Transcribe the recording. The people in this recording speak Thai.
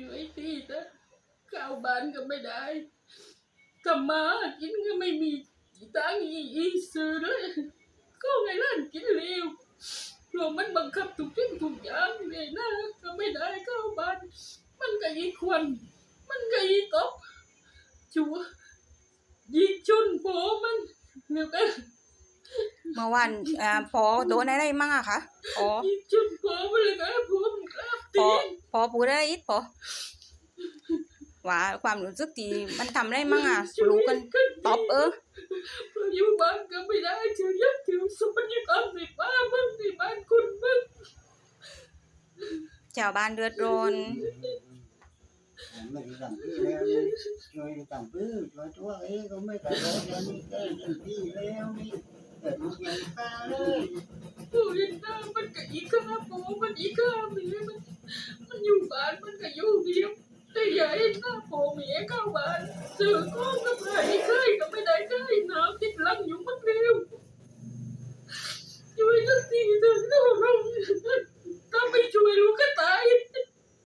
ช่วยทีนะข้าวบ้านก็ไม่ได้ทำมาหากินก็ไม่มีตังค์อีอีซื้อเลยก็ไงล่านกินเร็วเพราะมันบังคับทุกสิ่งทุกอย่างเลยนะก็ไม่ได้ข้าวบ้าน มันก็ยีควันมันก็ยีตบชัวยีชุนโผมันเดี๋ยวกันเมื่อวานอ่าพอโดนอะไรมั่งอะคะพอยีชุนโผมันเลยนะผมครับพอตี พอพูดได้อีกพอว่าความรู้สึกที่มันทำได้มั่งอะรู้กันตอบเออเพราะอยู่บ้านก็ไม่ได้ถือยักถือสมบัติกรรมในบ้านมึงในบ้านคุณมึงชาวบ้านเดือดร้อนไม่ได้สั่งพี่แล้วนี่ช่วยสั่งพี่ช่วยตัวเองก็ไม่ได้แล้วยังมีแก้ยังพี่แล้วนี่แต่ลูกยังตาเลยผู้เห็นหน้ามันก็อีกข้าโผมันอีกข้าเมียมันมันอยู่ บ้านมันก็อยู่เดียวแต่อย่าเห็นหน้าโผเมียเข้าบ้านสื่อของกับใคร